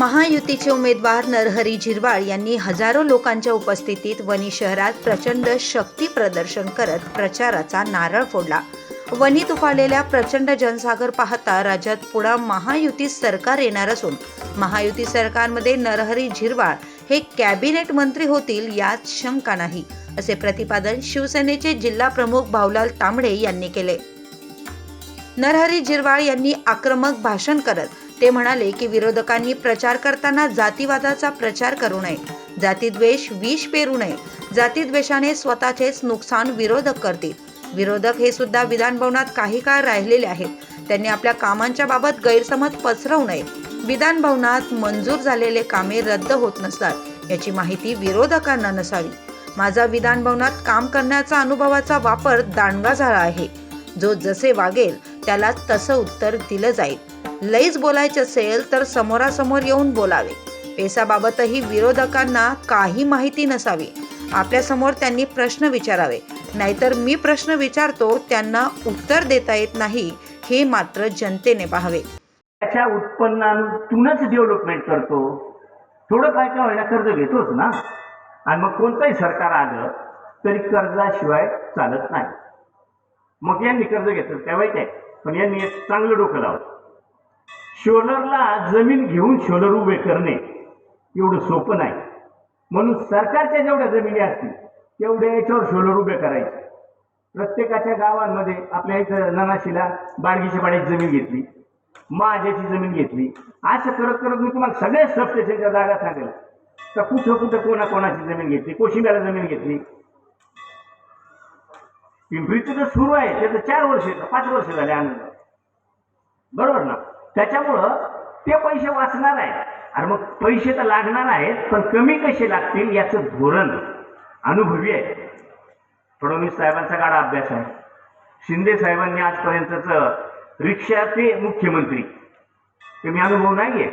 महायुतीचे उमेदवार नरहरी झिरवाळ यांनी हजारो लोकांच्या उपस्थितीत वणी शहरात प्रचंड शक्ती प्रदर्शन करत प्रचाराचा नारळ फोडला. वणीत उफाळलेल्या प्रचंड जनसागर पाहता राज्यात पुन्हा महायुती सरकार येणार असून महायुती सरकारमध्ये नरहरी झिरवाळ हे कॅबिनेट मंत्री होतील यात शंका नाही असे प्रतिपादन शिवसेनेचे जिल्हा प्रमुख भाऊलाल तांबडे यांनी केले. नरहरी झिरवाळ यांनी आक्रमक भाषण करत ते म्हणाले की विरोधकांनी प्रचार करताना जातीवादाचा प्रचार करू नये. जातीद्वेष विष पेरू नये. जातीद्वेषाने स्वतःचेच नुकसान विरोधक करतील. विरोधक हे सुद्धा विधान भवनात काही काळ राहिलेले आहेत. त्यांनी आपल्या कामांच्या बाबत गैरसमज पसरवू नये. विधान भवनात मंजूर झालेले कामे रद्द होत नसतात याची माहिती विरोधकांना नसावी. माझा विधान भवनात काम करण्याचा अनुभवाचा वापर दांडगा झाला आहे. जो जसे वागेल त्याला तसं उत्तर दिलं जाईल. लईच बोलायचे असेल तर समोरासमोर येऊन बोलावे. पेसाबाबतही विरोधकांना काही माहिती नसावी. आपल्यासमोर त्यांनी प्रश्न विचारावे. नाहीतर मी प्रश्न विचारतो त्यांना उत्तर देता येत नाही हे मात्र जनतेने पाहावे. त्याच्या उत्पन्नातूनच डेव्हलपमेंट करतो. थोडं काय काय होईना कर्ज घेतोच ना. आणि मग कोणतंही सरकार आलं तरी कर्जाशिवाय चालत नाही. मग यांनी कर्ज घेतलं काय? वाईट आहे पण यांनी एक चांगलं डोकं लावलं. शोलरला जमीन घेऊन शोलर उभे करणे एवढं सोपं नाही. म्हणून सरकारच्या जेवढ्या जमिनी असतील तेवढ्या याच्यावर शोलर उभे करायचे. प्रत्येकाच्या गावांमध्ये आपल्या इथं ननाशीला बाडगीच्या पाण्याची जमीन घेतली माझ्याची जमीन घेतली. असं करत करत मी तुम्हाला सगळ्या सबस्टेशनच्या जागा सांगेल. तर कुठं कुठं कोणाकोणाची जमीन घेतली कोशिंब्याला जमीन घेतली. पिंपरीचं तर सुरू आहे त्याचं चार वर्ष पाच वर्ष झाले आनंद बरोबर ना? त्याच्यामुळं ते पैसे वाचणार आहे आणि मग पैसे तर लागणार आहेत पण कमी कसे लागतील याचं धोरण अनुभवी आहे. फडणवीस साहेबांचा गाडा अभ्यास आहे. शिंदे साहेबांनी आजपर्यंतच रिक्षा ते मुख्यमंत्री. ते मी अनुभव नाही आहे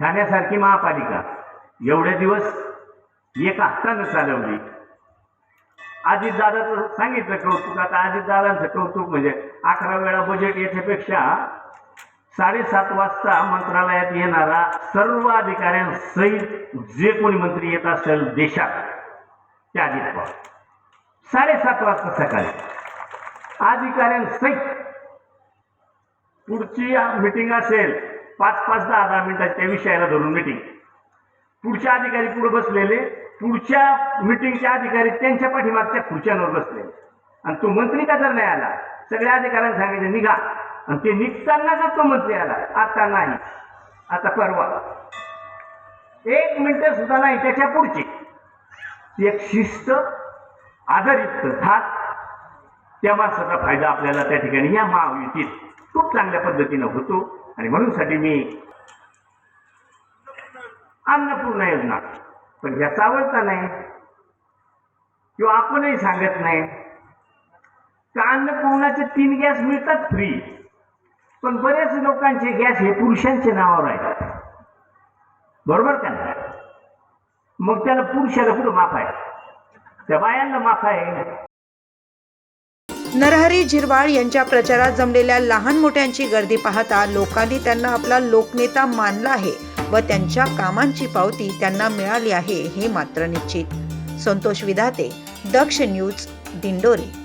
ठाण्यासारखी महापालिका एवढे दिवस एका हक्कानं चालवली. अजितदादाचं सांगितलं कौतुक आता अजितदादांचं कौतुक म्हणजे अकरा वेळा बजेट याच्यापेक्षा साडेसात वाजता मंत्रालयात येणारा सर्व अधिकाऱ्यांसहित जे कोणी मंत्री येत असेल देशात त्या अजित पवार साडेसात वाजता सकाळी अधिकाऱ्यांसहित पुढची मिटिंग असेल पाच पाच दहा दहा मिनिटाच्या विषयाला धरून मिटिंग. पुढच्या अधिकारी पुढे बसलेले पुढच्या मिटिंगच्या अधिकारी त्यांच्या पाठीमागच्या खुर्च्यांवर बसलेले. आणि तो मंत्री का जर नाही आला सगळ्या अधिकाऱ्यांना सांगायचं निघा. आणि ते निघताना जातो तो याला आला आता नाही. आता परवा. एक मिनिट सुद्धा नाही त्याच्या पुढची. एक शिस्त आधारित धाक त्या माणसाचा फायदा आपल्याला त्या ठिकाणी या महायुतीत खूप चांगल्या पद्धतीनं होतो. आणि म्हणूनसाठी मी अन्नपूर्णा योजना. पण याचा आवडता नाही. किंवा आपणही सांगत नाही. का अन्नपूर्णाचे तीन गॅस मिळतात फ्री पण बरेच लोकांचे गॅस हे पुरुषांच्या नावावर आहेत. बरोबर का नाही? मग त्याला पुरुषाला कुठं माफ आहे? त्या बायांना माफ आहे. नरहरी झिरवाळ यांच्या प्रचारात जमलेल्या लहान मोठ्यांची गर्दी पाहता लोकांनी त्यांना आपला लोकनेता मानला आहे व त्यांच्या कामांची पावती त्यांना मिळाली आहे हे मात्र निश्चित. संतोष विधाते दक्ष न्यूज दिंडोरी.